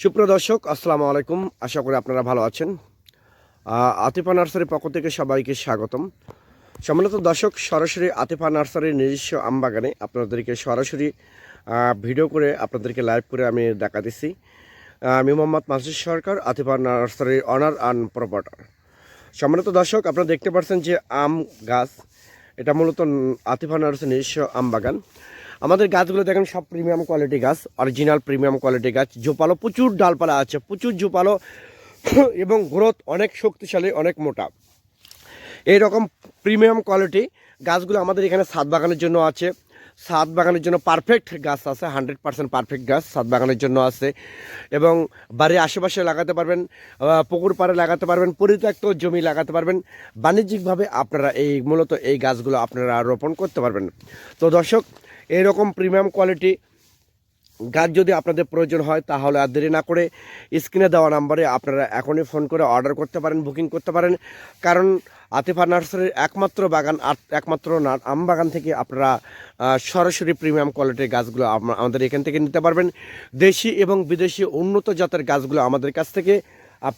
সুপ্রিয় দর্শক আসসালামু আলাইকুম। আশা করি আপনারা ভালো আছেন। আতিফা নার্সারির পক্ষ থেকে সবাইকে স্বাগতম। সম্মানিত দর্শক সরাসরি আতিফা নার্সারির নিজস্ব আমবাগানে আপনাদেরকে সরাসরি ভিডিও করে আপনাদেরকে লাইভ করে আমি দেখা আহ, আমি মোহাম্মদ মাসুদ সরকার আতিফা নার্সারির অনার অ্যান্ড প্রপার্টার। সম্মানিত দর্শক আপনারা দেখতে পাচ্ছেন যে আম গাছ এটা মূলত আতিফা নার্সারির নিজস্ব আম বাগান আমাদের গাছগুলো দেখেন, সব প্রিমিয়াম কোয়ালিটি গাছ অরিজিনাল প্রিমিয়াম কোয়ালিটি গাছ। জোপালো প্রচুর ডালপালা আছে, প্রচুর জোপালো এবং গ্রোথ অনেক শক্তিশালী, অনেক মোটা। এই রকম প্রিমিয়াম কোয়ালিটি গাছগুলো আমাদের এখানে সাত বাগানের জন্য আছে। সাত বাগানের জন্য পারফেক্ট গাছ আছে হান্ড্রেড পার্সেন্ট পারফেক্ট গাছ সাত বাগানের জন্য আছে। এবং বাড়ির আশেপাশে লাগাতে পারবেন পুকুর পাড়ে লাগাতে পারবেন, পরিত্যক্ত জমি লাগাতে পারবেন। বাণিজ্যিকভাবে আপনারা এই, মূলত এই গাছগুলো আপনারা রোপণ করতে পারবেন। তো দর্শক এইরকম প্রিমিয়াম কোয়ালিটি গাছ যদি আপনাদের প্রয়োজন হয়, তাহলে আর দেরি না করে স্ক্রিনে দেওয়া নাম্বারে আপনারা এখনই ফোন করে অর্ডার করতে পারেন বুকিং করতে পারেন। কারণ আতিফা নার্সারির একমাত্র বাগান একমাত্র আম বাগান থেকে আপনারা সরাসরি প্রিমিয়াম কোয়ালিটির গাছগুলো আমাদের এখান থেকে নিতে পারবেন। দেশি এবং বিদেশি উন্নত জাতের গাছগুলো আমাদের কাছ থেকে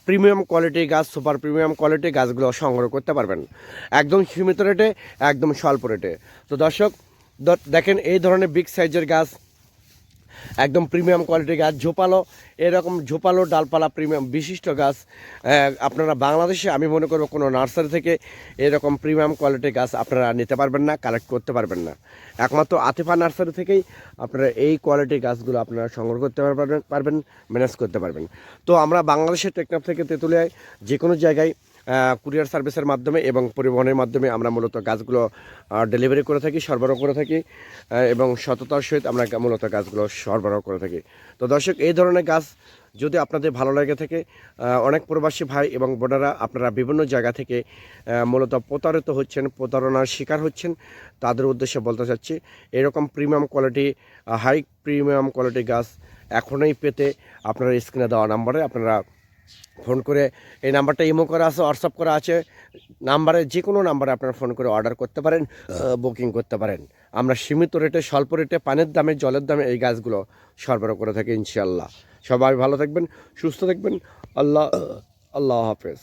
প্রিমিয়াম কোয়ালিটির গাছ সুপার প্রিমিয়াম কোয়ালিটির গাছগুলো সংগ্রহ করতে পারবেন। একদম সীমিত রেটে একদম স্বল্প রেটে তো দর্শক দেখেন এই ধরনের বিগ সাইজের গাছ, একদম প্রিমিয়াম কোয়ালিটির গাছ, ঝোপালো, এরকম ঝোপালো ডালপালা প্রিমিয়াম বিশিষ্ট গাছ আপনারা বাংলাদেশে, আমি মনে করব কোনো নার্সারি থেকে এরকম প্রিমিয়াম কোয়ালিটির গাছ আপনারা নিতে পারবেন না কালেক্ট করতে পারবেন না। একমাত্র আতিফা নার্সারি থেকেই আপনারা এই কোয়ালিটির গাছগুলো আপনারা সংগ্রহ করতে পারবেন পারবেন ম্যানেজ করতে পারবেন। তো আমরা বাংলাদেশের টেকনাফ থেকে তেঁতুলিয়ায় যে কোনো জায়গায় কুরিয়ার সার্ভিসের মাধ্যমে এবং পরিবহনের মাধ্যমে আমরা মূলত গাছগুলো ডেলিভারি করে থাকি, সরবরাহ করে থাকি এবং সততার সহিত আমরা মূলত গাছগুলো সরবরাহ করে থাকি। তো দর্শক, এই ধরনের গাছ যদি আপনাদের ভালো লাগে থাকে অনেক প্রবাসী ভাই এবং বোনেরা আপনারা বিভিন্ন জায়গা থেকে মূলত প্রতারিত হচ্ছেন, প্রতারণার শিকার হচ্ছেন, তাদের উদ্দেশ্যে বলতে চাচ্ছি, এরকম premium quality high premium quality গাছ এখনই পেতে আপনারা স্ক্রিনে দেওয়া নাম্বারে আপনারা ফোন করে, এই নাম্বারটা ইমো করা আছে, হোয়াটসঅ্যাপ করা আছে, নাম্বারে যে কোনো নাম্বারে আপনারা ফোন করে অর্ডার করতে পারেন বুকিং করতে পারেন। আমরা সীমিত রেটে, স্বল্প রেটে, পানের দামে, জলের দামে এই গাছগুলো সরবরাহ করে থাকি ইনশাল্লাহ সবাই ভালো থাকবেন, সুস্থ থাকবেন, আল্লাহ আল্লাহ হাফেজ।